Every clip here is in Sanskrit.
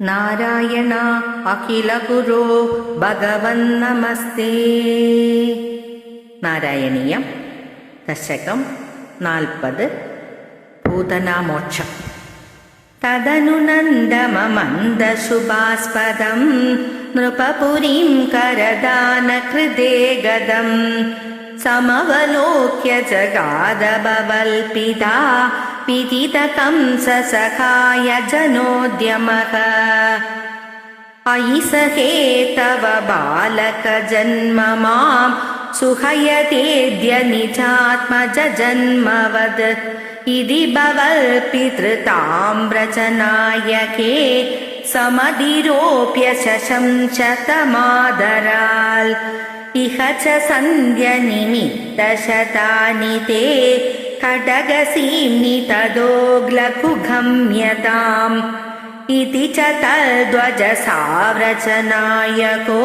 നാരായണ അഖില ഗുരോ ഭഗവൻ നമസ്തേ നാരായണീയം ദശകം നാൽപ്പത് ഭൂതനാമോക്ഷം തദനു നന്ദമമന്ദശുഭാസ്പദം നൃപപുരീം കരദാനകൃതേ ഗദം समवलोक्य जगादबवल्पिता विदितकंससखाय जनोद्यमः। अयि सखे तव बालकजन्म मां सुहयतेद्य निजात्मज जन्मवद् इति भवल्पितृताम्रचनायके समधिरोप्य शशंशतमादराल् इह च सन्ध्यनिमित्तशतानि ते खडगसीम्नि तदोग्लकुगम्यताम् इति च तद्वजसाव्रचनायको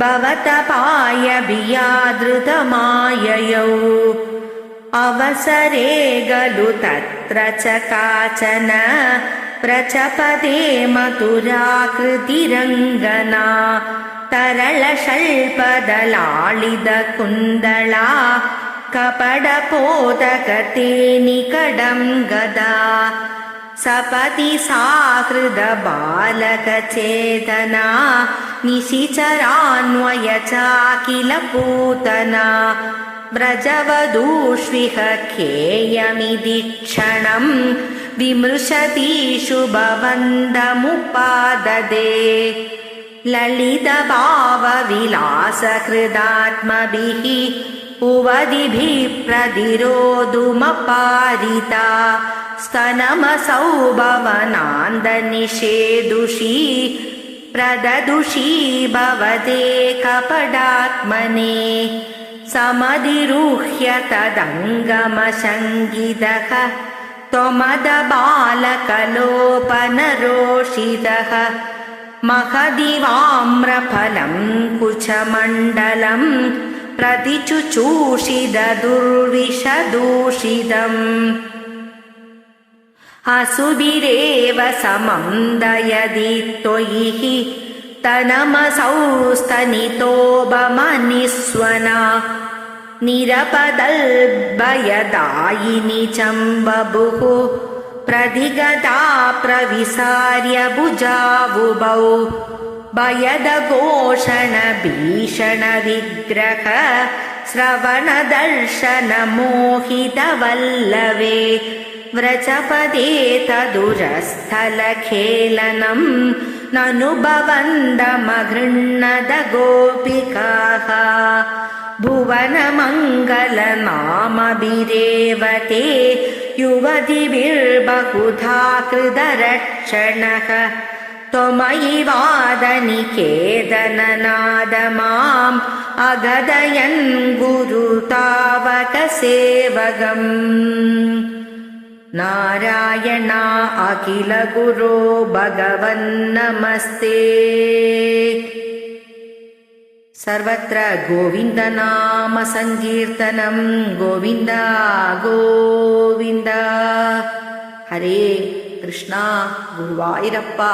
भवतपाय भियादृतमाययौ अवसरे गलु तत्र च काचन प्रचपदे मधुराकृतिरङ्गना तरलशल्पदलाळिदकुन्दला कपडपोदकते निकडं गदा। सपति साहृदबालकचेतना निशिचरान्वय चाकिल पूतना व्रजवधूष्विह खेयमिति क्षणम् विमृशति शुभवन्दमुपाददे। ललितभावविलासकृदात्मभिः उवदिभिः प्रतिरोधुमपारिता। स्तनमसौ भवनान्दनिषेदुषी प्रददुषी भवते कपडात्मने समधिरुह्य तदङ्गमसङ्गितः त्वमदबालकलोपनरोषितः महदिवाम्रफलं कुचमण्डलम् प्रतिचुचूषिदुर्विषदूषितम् असुभिरेव समं दयदि त्वयि तनमसौस्तनितोबमनिस्वना निरपदल्भयदायिनि चम्बभुः प्रधिगता प्रविसार्य भुजावुभौ भयदघोषणभीषणविग्रह श्रवणदर्शनमोहितवल्लवे व्रजपदे तदुरस्थलखेलनम् ननुभवन्दमगृह्णद गोपिकाः भुवनमङ्गलनामभिरेवते युवतिभिर्बहुधा कृतरक्षणः त्वमयि वादनिकेतननाद माम् अगदयन् गुरुतावकसेवगम् नारायणा अखिल गुरो भगवन्नमस्ते सर्वत्र गोविन्दनामसङ्कीर्तनं गोविन्द गोविन्द हरे कृष्णा गुरुवायुरप्पा